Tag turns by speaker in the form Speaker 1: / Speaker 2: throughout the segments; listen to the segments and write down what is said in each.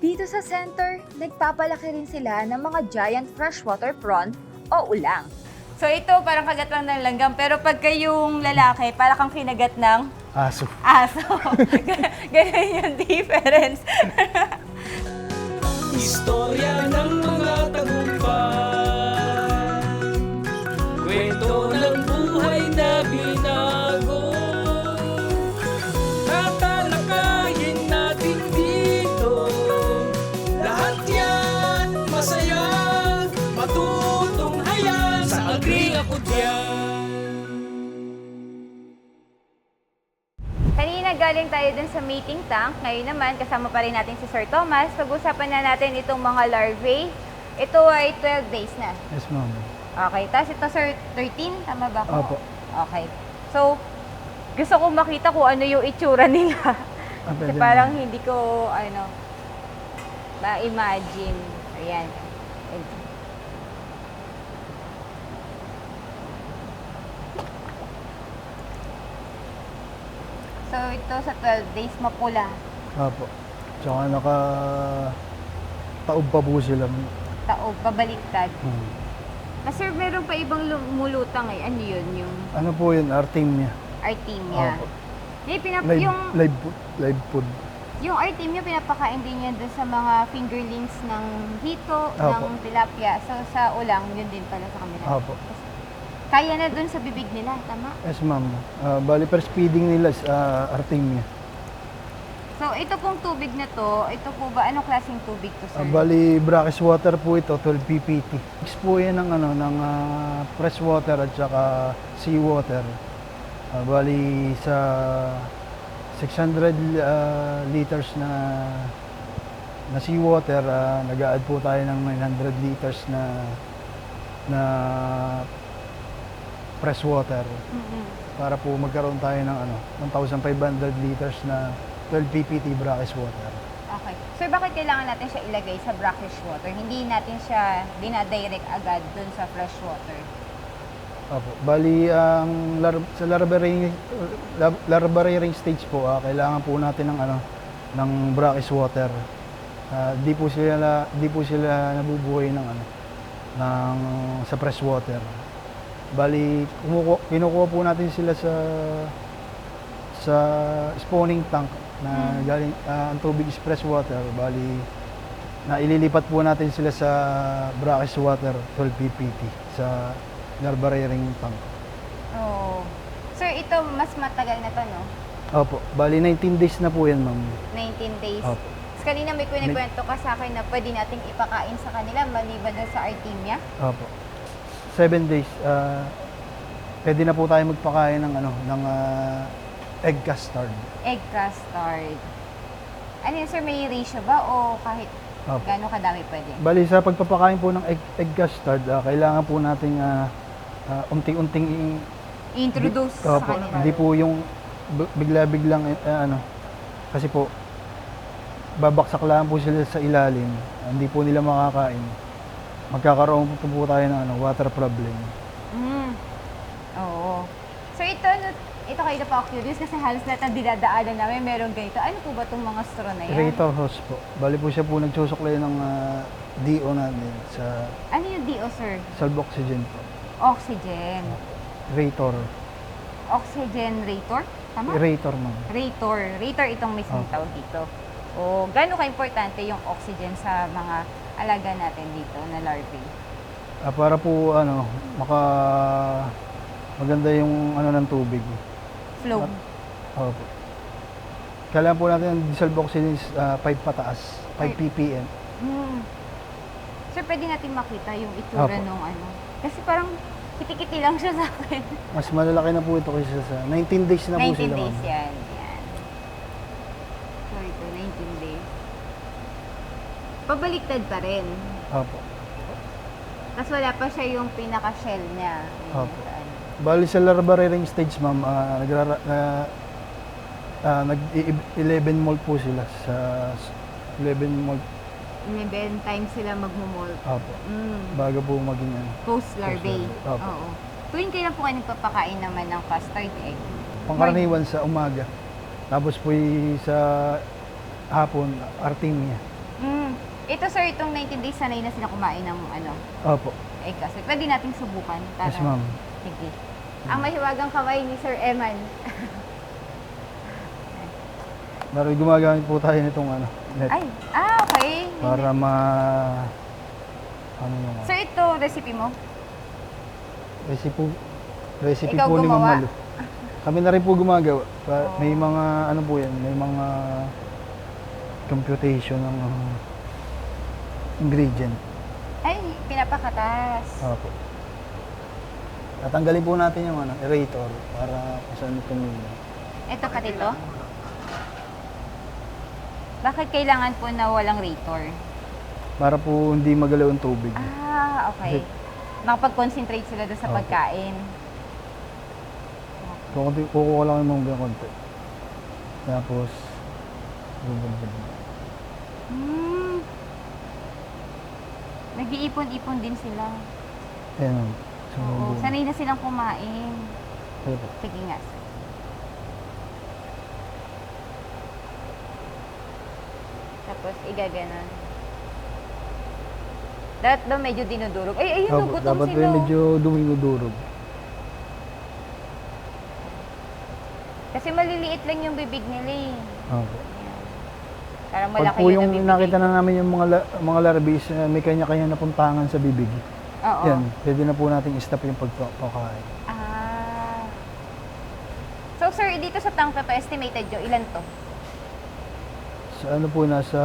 Speaker 1: Dito sa center, nagpapalaki rin sila ng mga giant freshwater prawn o ulang.
Speaker 2: So ito, parang kagat lang ng langgam. Pero pagka yung lalaki, parang kang kinagat ng
Speaker 3: Aso.
Speaker 2: aso. Ganun yung difference.
Speaker 4: Istorya ng mga tagumpay
Speaker 2: Galing tayo dun sa meeting tank. Ngayon naman, kasama pa rin natin si Sir Thomas. Pag-usapan na natin itong mga larvae. Ito ay 12 days na.
Speaker 3: Yes, ma'am.
Speaker 2: Okay. Tapos ito, Sir, 13? Tama ba ko?
Speaker 3: Opo.
Speaker 2: Okay. So, gusto ko makita kung ano yung itsura nila.
Speaker 3: Ah,
Speaker 2: Kasi
Speaker 3: pwede,
Speaker 2: parang hindi ko, ano, ma-imagine. Ayan. So, ito sa 12 days mapula.
Speaker 3: Opo. Tsaka naka... Taob pa po sila.
Speaker 2: Taog, babaliktad.
Speaker 3: Hmm.
Speaker 2: Ah, sir, meron pa ibang lumulutang eh. Ano yun? Yung
Speaker 3: Ano po yun? Artemia.
Speaker 2: artemia.
Speaker 3: Opo.
Speaker 2: Eh, pinap-
Speaker 3: Live,
Speaker 2: yung,
Speaker 3: live, live food.
Speaker 2: yung artemia, pinapakain din yan doon sa mga fingerlings ng hito,
Speaker 3: Opo.
Speaker 2: ng tilapia. So, sa ulang, yun din pala sa kanila.
Speaker 3: Opo.
Speaker 2: Kaya na doon sa bibig nila, tama?
Speaker 3: Yes, ma'am. Ah, bali, first feeding nila is ah, Artemia.
Speaker 2: So, ito pong tubig na to, ito po ba, anong klaseng tubig to, sir?
Speaker 3: bali, brackish water po ito, 12 ppt. Mix po yan ng, ano, ng ah, fresh water at saka seawater. Ah, bali, sa 600 ah, liters na na seawater, uh, nag-add po tayo ng 900 liters na na fresh water
Speaker 2: Mm-mm.
Speaker 3: para po magkaroon tayo ng ano 1,500 liters na 12 ppt brackish water.
Speaker 2: Okay. Sir, bakit kailangan natin siya ilagay sa brackish water? Hindi natin siya dinadirect agad doon sa fresh water.
Speaker 3: Opo. Bali, ang lar- sa larva rearing, lab- larva rearing stage po, ah, kailangan po natin ng ano ng brackish water. Ah, di po sila di po sila nabubuhay ng ano ng sa fresh water. Bali, kumukuha, kinukuha po natin sila sa sa spawning tank na galing ah, ang tubig is fresh water. Bali, na ililipat po natin sila sa brackish water 12 ppt sa larva rearing tank.
Speaker 2: Oh. Sir, ito mas matagal na to, no?
Speaker 3: Opo, bali 19 days na po yan, ma'am.
Speaker 2: 19 days.
Speaker 3: Opo.
Speaker 2: Tapos kanina may kwento ka sa akin na pwede nating ipakain sa kanila maliban sa artemia.
Speaker 3: Opo. 7 days. ah pwede na po tayo magpakain ng ano, ng ah, egg custard.
Speaker 2: Egg custard. Ano yun, sir? May ratio ba o kahit
Speaker 3: Opo.
Speaker 2: gaano kadami pwede?
Speaker 3: Bali sa pagpapakain po ng egg, egg custard, ah, kailangan po nating ah, ah, unting-unting i-
Speaker 2: Introduce
Speaker 3: Di-
Speaker 2: sa
Speaker 3: Opo,
Speaker 2: kanila.
Speaker 3: Hindi po yung bigla-biglang eh, ano. Kasi po babaksak lang po sila sa ilalim. Hindi po nila makakain. Magkakaroon po, po tayo ng ano, water problem.
Speaker 2: Mm. Oo. So ito, ano- ito kayo na pa curious kasi halos lahat ng dinadaanan namin meron ganito. Ano po ba itong mga straw na yan?
Speaker 3: Irrigator hose po. Bali po siya po nagsusuklay ng ah, DO natin sa
Speaker 2: Ano yung DO, sir?
Speaker 3: salvoxygen po.
Speaker 2: Oxygen.
Speaker 3: Rator.
Speaker 2: Oxygen rator? Tama?
Speaker 3: Rator ma'am.
Speaker 2: Rator. Rator itong mismong
Speaker 3: Oh.
Speaker 2: tawag dito. O gaano ka-importante yung oxygen sa mga alaga natin dito na larvae?
Speaker 3: Ah, para po ano, maka maganda yung ano ng tubig.
Speaker 2: Flow.
Speaker 3: Opo. Kailangan po natin ang dissolved oxygen is 5 pataas, 5
Speaker 2: Ay.
Speaker 3: ppm.
Speaker 2: Hmm. Sir, pwede natin makita yung itsura
Speaker 3: Opo.
Speaker 2: nung ano. Kasi parang kitikiti lang siya sa akin.
Speaker 3: Mas malalaki na po ito kaysa sa 19 days na po
Speaker 2: 19
Speaker 3: sila.
Speaker 2: days
Speaker 3: ma'am.
Speaker 2: yan. yan. So ito, 19 days. Pabaliktad pa rin.
Speaker 3: Opo.
Speaker 2: Tapos wala pa siya yung pinaka-shell niya.
Speaker 3: Opo.
Speaker 2: ano.
Speaker 3: Bali sa larva rearing stage, ma'am, ah, nagrara, na, ah, nag 11 molt po sila sa 11 molt.
Speaker 2: 11 times sila magmumolt.
Speaker 3: Opo.
Speaker 2: Mm.
Speaker 3: Bago po maging ano.
Speaker 2: Post-larvae.
Speaker 3: Post-larvae, opo.
Speaker 2: Oo. Tuwing kailan po kayo nagpapakain naman ng custard egg?
Speaker 3: Pangkaraniwan sa umaga. Tapos po sa hapon, artemia.
Speaker 2: Mm. Ito sir, itong 19 days sanay na sila kumain ng ano,
Speaker 3: Opo.
Speaker 2: egg kasi pwede nating subukan. Para,
Speaker 3: Yes, ma'am.
Speaker 2: Sige. Ang mahiwagang kamay ni Sir Eman.
Speaker 3: Pero gumagamit po tayo nitong ano, net.
Speaker 2: Ay, ah, okay.
Speaker 3: Para ma... Ano yung...
Speaker 2: Sir, ito recipe mo?
Speaker 3: Recipe po, recipe
Speaker 2: Ikaw
Speaker 3: po ni Ma'am
Speaker 2: gumawa?
Speaker 3: Malu. Kami na rin po gumagawa. Pa-
Speaker 2: Oh.
Speaker 3: May mga ano po yan, may mga computation ng uh, ingredient.
Speaker 2: Ay, pinapakatas.
Speaker 3: Opo. Tatanggalin po natin yung ano, aerator para kung saan tumingin.
Speaker 2: Ito pa dito? Bakit kailangan po na walang rator?
Speaker 3: Para po hindi magalaw ang tubig.
Speaker 2: Ah, okay. Makapag-concentrate sila doon sa
Speaker 3: Opo.
Speaker 2: pagkain.
Speaker 3: Kukunti, kukuha lang yung mga konti. Tapos, bubulbul.
Speaker 2: Hmm. Nag-iipon-ipon din sila.
Speaker 3: Ayan. So,
Speaker 2: Oo. Sanay na silang kumain.
Speaker 3: Ito po.
Speaker 2: Sige nga. Tapos, igaganon. Dapat ba medyo dinudurog? Ay, ayun,
Speaker 3: Opo,
Speaker 2: nagutom
Speaker 3: dapat
Speaker 2: sila.
Speaker 3: yung medyo dumingudurog.
Speaker 2: Kasi maliliit lang yung bibig nila eh.
Speaker 3: Opo.
Speaker 2: Parang
Speaker 3: Pag
Speaker 2: malaki
Speaker 3: po yung
Speaker 2: bibig.
Speaker 3: nakita na namin yung mga, la- mga larvae na may kanya-kanya na puntangan sa bibig,
Speaker 2: Oo.
Speaker 3: yan, pwede na po natin i-stop yung pagpapakain.
Speaker 2: Ah. So, sir, dito sa tangka to, estimated nyo, ilan to?
Speaker 3: Sa ano po, nasa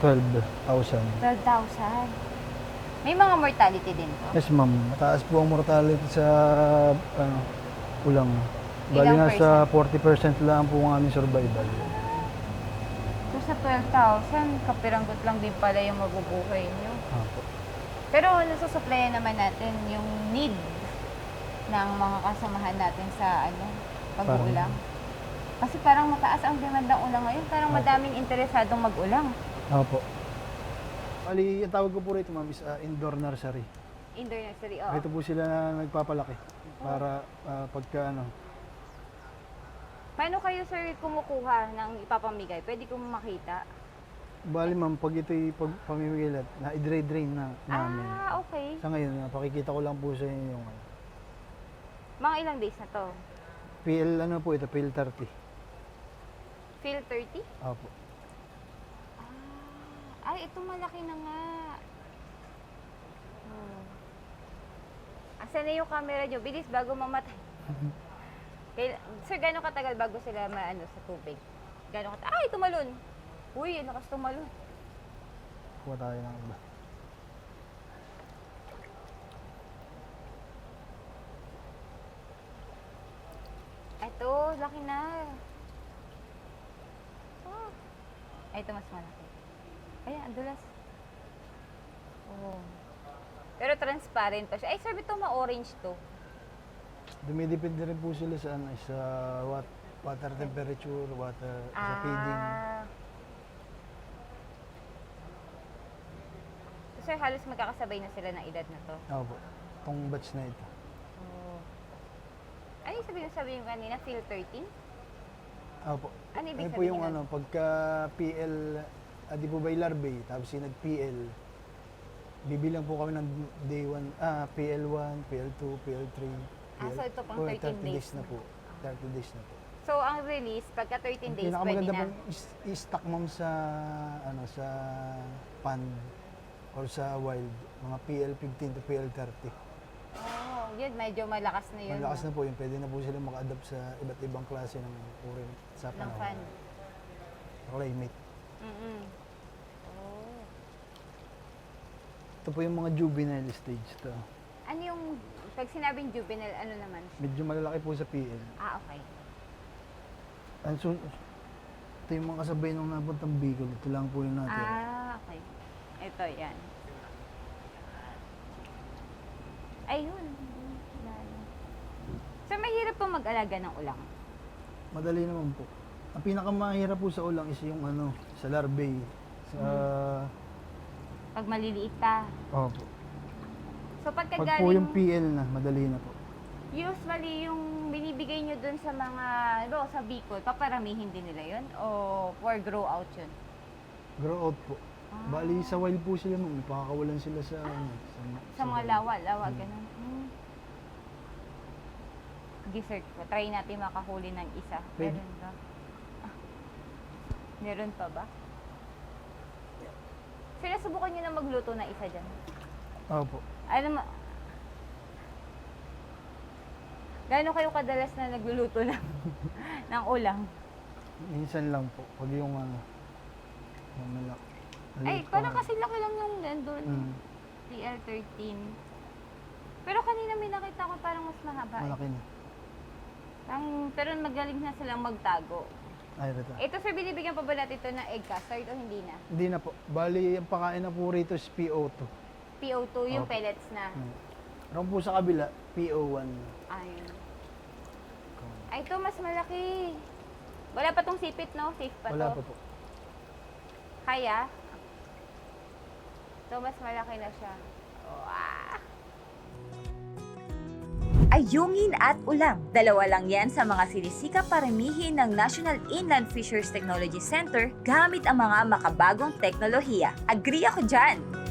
Speaker 3: 12,000.
Speaker 2: 12,000. May mga mortality din to.
Speaker 3: Yes, ma'am. Mataas po ang mortality sa ano, ulang. Bali
Speaker 2: Ilang
Speaker 3: nasa 40% lang po ang aming survival.
Speaker 2: Sa 12,000, kapiranggot lang din pala yung mabubuhay nyo.
Speaker 3: Opo.
Speaker 2: Pero nasusuplayan naman natin yung need ng mga kasamahan natin sa ano, pag-uulang. Kasi parang mataas ang demand ng ulang ngayon. Parang
Speaker 3: Opo.
Speaker 2: madaming interesadong mag-ulang.
Speaker 3: Opo. Bali, ang tawag ko po rito, ma'am, is ah, indoor nursery.
Speaker 2: Indoor nursery, oo.
Speaker 3: Rito po sila nagpapalaki para ah, pagka ano,
Speaker 2: Paano kayo, sir, kumukuha ng ipapamigay? Pwede kong makita?
Speaker 3: Bali ma'am, pag ito'y pag pamimigilat, na i-drain na namin.
Speaker 2: Ah, okay.
Speaker 3: Sa ngayon, pakikita ko lang po sa inyo yung ano,
Speaker 2: Mga ilang days na to?
Speaker 3: PL ano po ito, PL 30.
Speaker 2: Feel 30?
Speaker 3: Opo.
Speaker 2: Ah, ay, ito malaki na nga. Hmm. Asan na yung camera nyo? Bilis, bago mamatay. Kaila- Sir, gano'ng katagal bago sila maano sa tubig? Gano'ng katagal? Ay, tumalon! Uy, lakas tumalon.
Speaker 3: Kuha tayo ng iba.
Speaker 2: Ito, laki na. Oh. Ay, ito mas malaki. Ay, ang dulas. Oh. Pero transparent pa siya. Ay, sir, ito ma-orange to.
Speaker 3: Dumidepende rin po sila sa ano, sa wat, water temperature, water, sa feeding.
Speaker 2: Ah. So, sir, halos magkakasabay na sila ng edad na to.
Speaker 3: Opo. Itong batch na ito.
Speaker 2: Oh. Ano yung sabihin sabi yung kanina? Feel 13?
Speaker 3: Opo.
Speaker 2: Ano ibig
Speaker 3: Ano po
Speaker 2: sabihin
Speaker 3: yung
Speaker 2: nun?
Speaker 3: ano, pagka PL, ah, di po ba yung larvae, tapos yung nag-PL, bibilang po kami ng day 1, ah, PL1, PL2, PL3,
Speaker 2: Ah, so ito pang
Speaker 3: Oh,
Speaker 2: 13 days
Speaker 3: days na po. 30 days na po.
Speaker 2: So, ang release, pagka 13
Speaker 3: Ang
Speaker 2: days, pwede
Speaker 3: pinakamaganda
Speaker 2: na.
Speaker 3: pong is- i-stock ma'am sa ano sa pond or sa wild, mga PL15 to PL30.
Speaker 2: Oh, yun, medyo malakas na yun.
Speaker 3: Malakas
Speaker 2: no?
Speaker 3: na po yun, pwede na po sila maka-adapt sa iba't ibang klase ng uri sa
Speaker 2: Ng
Speaker 3: panahon.
Speaker 2: fan.
Speaker 3: Climate.
Speaker 2: Mm-mm. Oh.
Speaker 3: Ito po yung mga juvenile stage to.
Speaker 2: Ano yung, pag sinabing juvenile, ano naman?
Speaker 3: Medyo malalaki po sa PL.
Speaker 2: Ah, okay.
Speaker 3: And so, ito yung mga kasabay nung napuntang Bicol. Ito lang po yung natin.
Speaker 2: Ah, okay. Ito, yan. Ayun. So, mahirap po mag-alaga ng ulang.
Speaker 3: Madali naman po. Ang pinakamahirap po sa ulang is yung ano, sa larvae. Sa,
Speaker 2: Pag maliliit pa.
Speaker 3: opo.
Speaker 2: So, pagka
Speaker 3: Pag po
Speaker 2: galing,
Speaker 3: yung PL na, madali na po.
Speaker 2: usually yung binibigay nyo dun sa mga, ano, sa Bicol, paparamihin din nila yun? O for grow out yun?
Speaker 3: Grow out po. Bali, sa wild po sila, ma'am. Napakakawalan sila sa, ano, sa,
Speaker 2: Sa mga lawa, lawa, ganun. Hmm. Dessert ko. Try natin makahuli ng isa.
Speaker 3: Pwede.
Speaker 2: Meron ba? Ah. Meron pa ba? Sila, subukan nyo na magluto ng isa dyan.
Speaker 3: Opo.
Speaker 2: Ano ma... Gano'n kayo kadalas na nagluluto ng, ng ulam?
Speaker 3: Minsan lang po. Pag yung ano, yung malak.
Speaker 2: Ay, parang kasi laki lang yung nandun.
Speaker 3: Mm,
Speaker 2: TL13. Pero kanina may nakita ko parang mas mahaba. eh.
Speaker 3: malaki na.
Speaker 2: Ang, pero magaling na silang magtago.
Speaker 3: Ay, ito.
Speaker 2: Ito sir, binibigyan pa ba natin ito ng egg custard o hindi na?
Speaker 3: Hindi na po. Bali, ang pakain na po rito is PO2.
Speaker 2: PO2 yung
Speaker 3: Opo.
Speaker 2: pellets na.
Speaker 3: Mm. Meron po sa kabila, PO1.
Speaker 2: Ayun. Ay, ito mas malaki. Wala pa tong sipit, no? Safe pa
Speaker 3: Wala
Speaker 2: to.
Speaker 3: pa po.
Speaker 2: Kaya? Ito mas malaki na siya. Wow.
Speaker 1: Ayungin at ulam. Dalawa lang yan sa mga sinisikap paramihin ng National Inland Fisheries Technology Center gamit ang mga makabagong teknolohiya. Agree ako dyan!